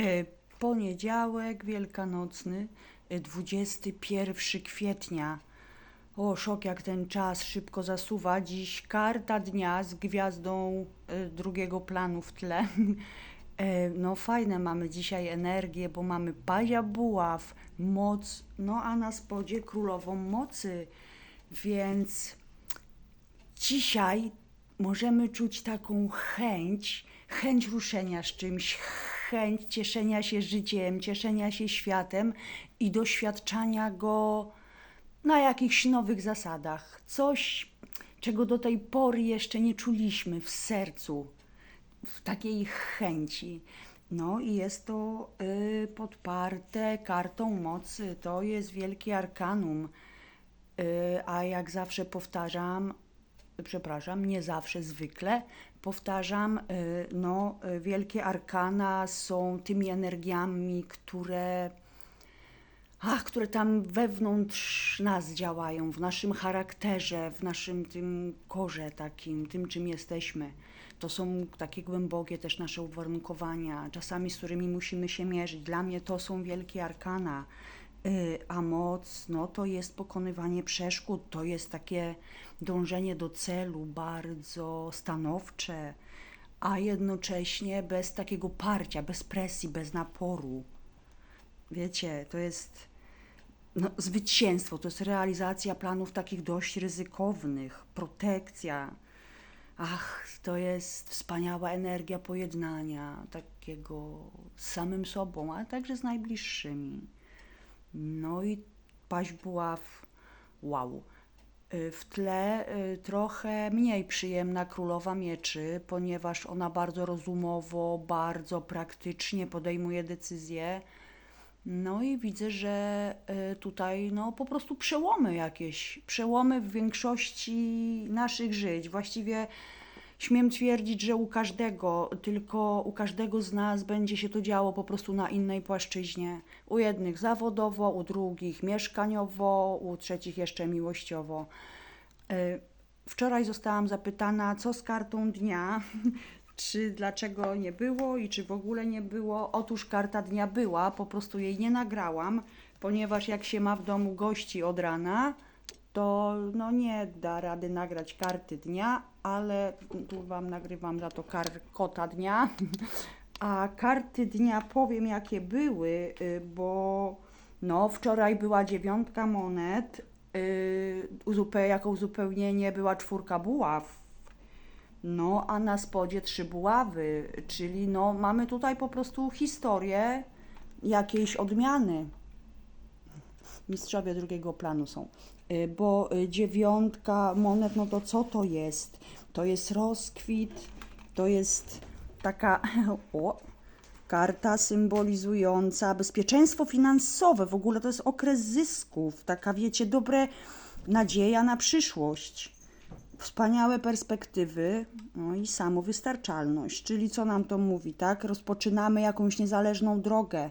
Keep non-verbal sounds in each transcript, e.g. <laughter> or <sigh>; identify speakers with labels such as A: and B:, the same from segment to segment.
A: E, Poniedziałek wielkanocny, e, 21 kwietnia. O, szok jak ten czas szybko zasuwa. Dziś karta dnia z gwiazdą e, drugiego planu w tle. E, No fajne mamy dzisiaj energię, bo mamy pazia buław, moc, no a na spodzie królową mocy. Więc dzisiaj możemy czuć taką chęć, chęć ruszenia z czymś, chęć cieszenia się życiem, cieszenia się światem i doświadczania go na jakichś nowych zasadach. Coś, czego do tej pory jeszcze nie czuliśmy w sercu, w takiej chęci. No i jest to y, podparte kartą mocy. To jest wielki arkanum. Y, a jak zawsze powtarzam, przepraszam, nie zawsze, zwykle powtarzam, y, no, y, wielkie arkana są tymi energiami, które, ach, które tam wewnątrz nas działają, w naszym charakterze, w naszym tym korze takim, tym czym jesteśmy. To są takie głębokie też nasze uwarunkowania, czasami z którymi musimy się mierzyć. Dla mnie to są wielkie arkana. Y, A moc, no to jest pokonywanie przeszkód, to jest takie dążenie do celu bardzo stanowcze, a jednocześnie bez takiego parcia, bez presji, bez naporu. Wiecie, to jest no, zwycięstwo, to jest realizacja planów takich dość ryzykownych, protekcja. Ach, to jest wspaniała energia pojednania, takiego z samym sobą, ale także z najbliższymi. No i paź buław, wow. Y, W tle y, trochę mniej przyjemna królowa mieczy, ponieważ ona bardzo rozumowo, bardzo praktycznie podejmuje decyzje. No i widzę, że y, tutaj no, po prostu przełomy jakieś, przełomy w większości naszych żyć. Właściwie śmiem twierdzić, że u każdego, tylko u każdego z nas będzie się to działo po prostu na innej płaszczyźnie. U jednych zawodowo, u drugich mieszkaniowo, u trzecich jeszcze miłościowo. Y, Wczoraj zostałam zapytana, co z kartą dnia, <laughs> czy dlaczego nie było i czy w ogóle nie było. Otóż karta dnia była, po prostu jej nie nagrałam, ponieważ jak się ma w domu gości od rana, to no nie da rady nagrać karty dnia, ale tu Wam nagrywam za to kar kota dnia. <laughs> A karty dnia powiem jakie były, y, bo no wczoraj była dziewiątka monet, y, uzupe- jako uzupełnienie była czwórka buław. No, a na spodzie trzy buławy, czyli no mamy tutaj po prostu historię jakiejś odmiany mistrzowie drugiego planu są. Y, Bo y, dziewiątka monet, no to co to jest? To jest rozkwit, to jest taka <laughs> o, karta symbolizująca bezpieczeństwo finansowe. W ogóle to jest okres zysków, taka wiecie, dobre nadzieja na przyszłość. Wspaniałe perspektywy, no i samowystarczalność. Czyli co nam to mówi, tak? Rozpoczynamy jakąś niezależną drogę.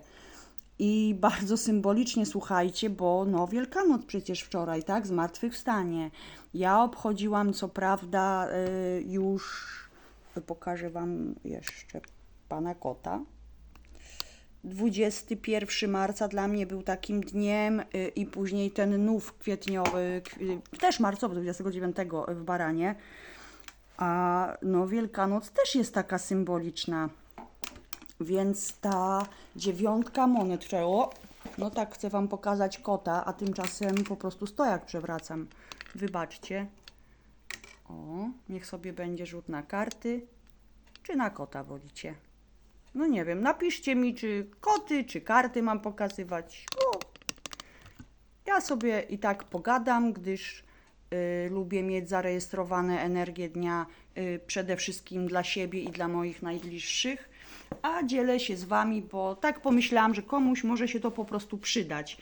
A: I bardzo symbolicznie słuchajcie, bo no Wielkanoc przecież wczoraj, tak? Zmartwychwstanie. Ja obchodziłam co prawda y, już, pokażę Wam jeszcze Pana Kota. 21 marca dla mnie był takim dniem y, i później ten nów kwietniowy, kwi- też marcowy, 29 w Baranie. A no Wielkanoc też jest taka symboliczna. Więc ta dziewiątka monet, wczoraj- o, no tak chcę Wam pokazać kota, a tymczasem po prostu stojak przewracam. Wybaczcie. O, niech sobie będzie rzut na karty. Czy na kota wolicie? No nie wiem, napiszcie mi, czy koty, czy karty mam pokazywać. O, ja sobie i tak pogadam, gdyż y, lubię mieć zarejestrowane energie dnia y, przede wszystkim dla siebie i dla moich najbliższych, a dzielę się z Wami, bo tak pomyślałam, że komuś może się to po prostu przydać.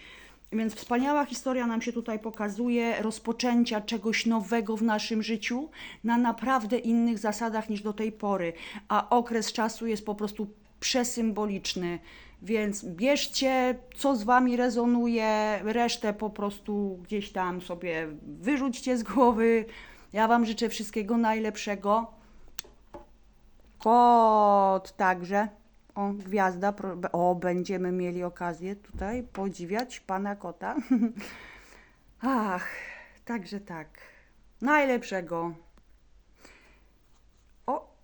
A: Więc wspaniała historia nam się tutaj pokazuje, rozpoczęcia czegoś nowego w naszym życiu na naprawdę innych zasadach niż do tej pory, a okres czasu jest po prostu przesymboliczny. Więc bierzcie, co z Wami rezonuje, resztę po prostu gdzieś tam sobie wyrzućcie z głowy. Ja Wam życzę wszystkiego najlepszego. Kot także. O, gwiazda. O, będziemy mieli okazję tutaj podziwiać pana kota. <laughs> Ach, także tak. Najlepszego. O,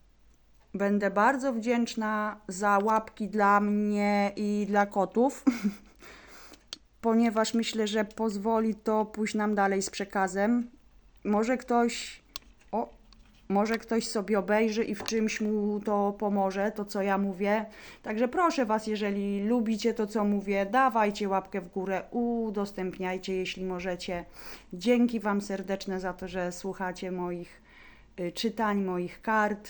A: będę bardzo wdzięczna za łapki dla mnie i dla kotów, <laughs> ponieważ myślę, że pozwoli to pójść nam dalej z przekazem. Może ktoś, może ktoś sobie obejrzy i w czymś mu to pomoże, to co ja mówię. Także proszę Was, jeżeli lubicie to, co mówię, dawajcie łapkę w górę, udostępniajcie, jeśli możecie. Dzięki Wam serdeczne za to, że słuchacie moich y, czytań, moich kart.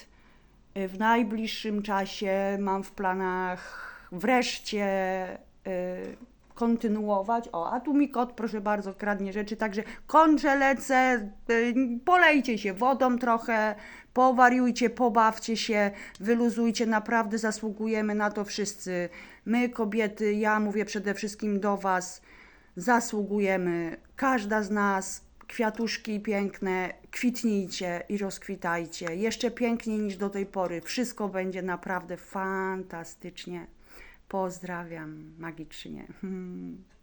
A: Y, W najbliższym czasie mam w planach wreszcie y, kontynuować. O, a tu mi kot, proszę bardzo, kradnie rzeczy, także kończę, lecę, y, polejcie się wodą trochę, powariujcie, pobawcie się, wyluzujcie, naprawdę zasługujemy na to wszyscy. My, kobiety, ja mówię przede wszystkim do Was, zasługujemy, każda z nas, kwiatuszki piękne, kwitnijcie i rozkwitajcie. Jeszcze piękniej niż do tej pory. Wszystko będzie naprawdę fantastycznie. Pozdrawiam magicznie. <laughs>